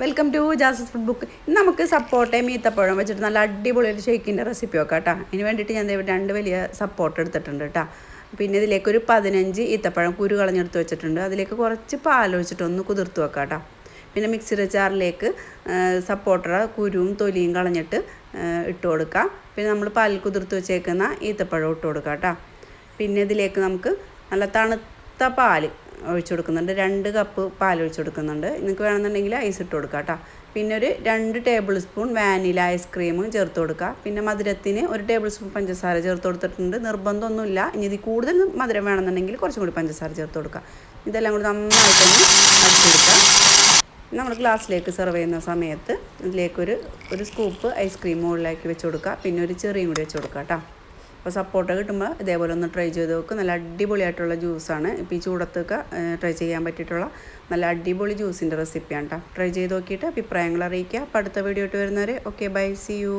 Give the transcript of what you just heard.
Welcome to ജാസസ് food book ഇന്ന് നമുക്ക് സപ്പോർട്ടേ ഈത്തപ്പഴം വെച്ചിട്ട് നല്ല അടിപൊളി ഒരു ഷേക്കിന്റെ റെസിപ്പി ഒക്കെ കേട്ടോ അതിന് വേണ്ടിയിട്ട് ഞാൻ രണ്ട് വലിയ സപ്പോർട്ട് എടുത്തിട്ടുണ്ട് കേട്ടോ പിന്നെ ഇതിലേക്ക് ഒരു പതിനഞ്ച് ഈത്തപ്പഴം കുരു കളഞ്ഞെടുത്ത് വെച്ചിട്ടുണ്ട്. അതിലേക്ക് കുറച്ച് പാലൊഴിച്ചിട്ട് ഒന്ന് കുതിർത്ത് വെക്കാം കേട്ടോ പിന്നെ മിക്സിയുടെ ചാറിലേക്ക് സപ്പോട്ടറ കുരുവും തൊലിയും കളഞ്ഞിട്ട് ഇട്ട് കൊടുക്കുക പിന്നെ നമ്മൾ പാലിൽ കുതിർത്ത് വെച്ചേക്കുന്ന ഈത്തപ്പഴം ഇട്ട് കൊടുക്കാം കേട്ടോ പിന്നെ ഇതിലേക്ക് നമുക്ക് നല്ല തണുത്ത പാൽ ഒഴിച്ചു കൊടുക്കുന്നുണ്ട്. രണ്ട് കപ്പ് പാൽ ഒഴിച്ചു കൊടുക്കുന്നുണ്ട്. നിങ്ങൾക്ക് വേണമെന്നുണ്ടെങ്കിൽ ഐസ് ഇട്ട് കൊടുക്കുക കേട്ടോ. പിന്നെ ഒരു രണ്ട് ടേബിൾ സ്പൂൺ വാനില ഐസ്ക്രീമും ചേർത്ത് കൊടുക്കുക പിന്നെ മധുരത്തിന് ഒരു ടേബിൾ സ്പൂൺ പഞ്ചസാര ചേർത്ത് കൊടുത്തിട്ടുണ്ട്. നിർബന്ധമൊന്നുമില്ല. ഇനി ഇത് കൂടുതൽ മധുരം വേണമെന്നുണ്ടെങ്കിൽ കുറച്ചും കൂടി പഞ്ചസാര ചേർത്ത് കൊടുക്കുക ഇതെല്ലാം കൂടി നന്നായിട്ടൊന്ന് അടിച്ചെടുക്കുക നമ്മൾ ഗ്ലാസ്സിലേക്ക് സെർവ് ചെയ്യുന്ന സമയത്ത് ഇതിലേക്കൊരു ഒരു സ്കൂപ്പ് ഐസ്ക്രീം മുകളിലേക്ക് വെച്ച് കൊടുക്കുക പിന്നെ ഒരു ചെറിയും കൂടി വെച്ച് കൊടുക്കുക കേട്ടോ. അപ്പോൾ സപ്പോർട്ട് കിട്ടുമ്പോൾ ഇതേപോലെ ഒന്ന് ട്രൈ ചെയ്ത് നോക്കുക നല്ല അടിപൊളിയായിട്ടുള്ള ജ്യൂസാണ് ഇപ്പോൾ ഈ ചൂടത്തൊക്കെ ട്രൈ ചെയ്യാൻ പറ്റിയിട്ടുള്ള നല്ല അടിപൊളി ജ്യൂസിന്റെ റെസിപ്പിയാണ് കേട്ടോ ട്രൈ ചെയ്ത് നോക്കിയിട്ട് അഭിപ്രായങ്ങൾ അറിയിക്കുക. അപ്പോൾ അടുത്ത വീഡിയോ ഇട്ട് വരുന്നവരെ ഓക്കെ ബൈ സി യു